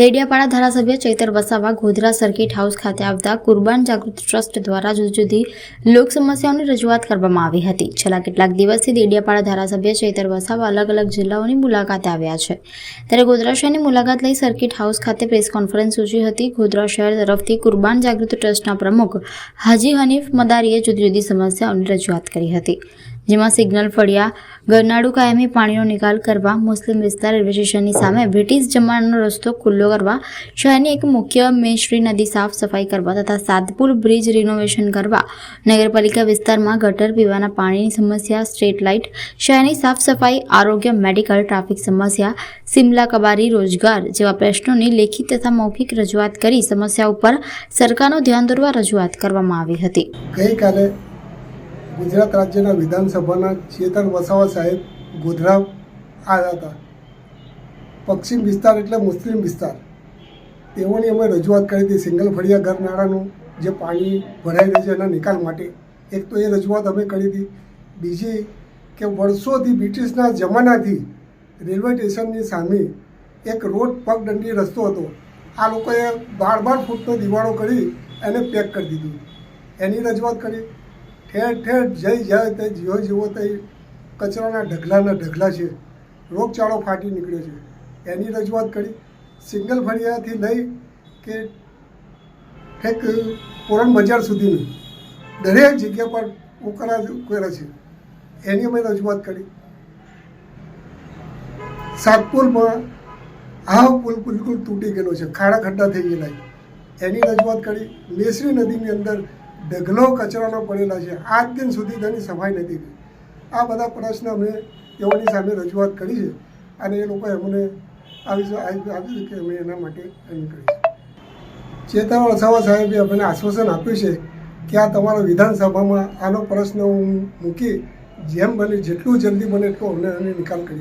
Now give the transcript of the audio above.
દેડિયાપાડા ધારાસભ્ય Chaitar Vasava Godhra circuit house ખાતે આવતા કુરબાન જાગૃત ટ્રસ્ટ દ્વારા જુદી જુદી લોક સમસ્યાઓની રજૂઆત કરવામાં આવી હતી. છેલ્લા કેટલાક દિવસથી દેડિયાપાડા ધારાસભ્ય ચૈતર વસાવા અલગ અલગ જિલ્લાઓની મુલાકાતે આવ્યા છે. ત્યારે ગોધરા શહેરની મુલાકાત લઈ સર્કિટ હાઉસ ખાતે પ્રેસ કોન્ફરન્સ યોજી હતી. ગોધરા શહેર તરફથી કુરબાન જાગૃત ટ્રસ્ટના પ્રમુખ હાજી હનીફ મદારીએ જુદી જુદી સમસ્યાઓની રજૂઆત કરી હતી, જેમાં સિગ્નલ ફળિયા ગરનાળુ કાયમી પાણીનો નિકાલ કરવા મુસ્લિમ વિસ્તાર રેલવે સ્ટેશનની સામે બ્રિટિશ જમાનાનો રસ્તો ખુલ્લો કરવા, શહેરની એક મુખ્ય મેશ્રી નદી સાફ સફાઈ કરવા તથા સાતપુર બ્રિજ રિનોવેશન કરવા, નગરપાલિકા વિસ્તારમાં ગટર પીવાના પાણીની સમસ્યા, સ્ટ્રીટ લાઇટ, શહેરની સાફ સફાઈ, આરોગ્ય, મેડિકલ, ટ્રાફિક સમસ્યા, સિમલા કબારી, રોજગાર જેવા પ્રશ્નોની લેખિત તથા મૌખિક રજૂઆત કરી સમસ્યા ઉપર સરકારનું ધ્યાન દોરવા રજૂઆત કરવામાં આવી હતી. ગઈકાલે ગુજરાત રાજ્યના વિધાનસભાના ચેતન વસાવા સાહેબ ગોધરા આવ્યા હતા. પશ્ચિમ વિસ્તાર એટલે મુસ્લિમ વિસ્તાર. તેઓની અમે રજૂઆત કરી હતી સિંગલ ફળિયા ઘરનાળાનું જે પાણી ભરાઈ રહ્યું છે એના નિકાલ માટે. એક તો એ રજૂઆત અમે કરી હતી. બીજી કે વર્ષોથી બ્રિટિશના જમાનાથી રેલવે સ્ટેશનની સામે એક રોડ પગદંડી રસ્તો હતો. આ લોકોએ બાર બાર ફૂટનો દિવાળો કરી એને પેક કરી દીધું. એની રજૂઆત કરી. ઠેર ઠેર જઈ જાય તે જીવો જીવો તે કચરાના ઢગલાના ઢગલા છે. રોગચાળો ફાટી નીકળ્યો છે. એની રજૂઆત કરી. સિંગલ ફળિયાથી લઈ કે ઠેક પુરણ બજાર સુધીની. દરેક જગ્યા પર ઉકરા ઉકેરા છે. એની અમે રજૂઆત કરી. સાતપુરમાં આ પુલ બિલકુલ તૂટી ગયેલો છે. ખાડા ખડ્ડા થઈ ગયેલા એની રજૂઆત કરી. મેસરી નદીની અંદર ઢગલો કચરાનો પડેલા છે. આજ દિન સુધી તેની સફાઈ નથી થઈ. આ બધા પ્રશ્ન અમે તેઓની સામે રજૂઆત કરી છે અને એ લોકોએ અમને આવી કે અમે એના માટે એમ કરી ચેતન વસાવા સાહેબે અમને આશ્વાસન આપ્યું છે કે આ તમારા વિધાનસભામાં આનો પ્રશ્ન હું મૂકી જેમ બને જેટલું જલ્દી બને એટલું અમને એને નિકાલ કરી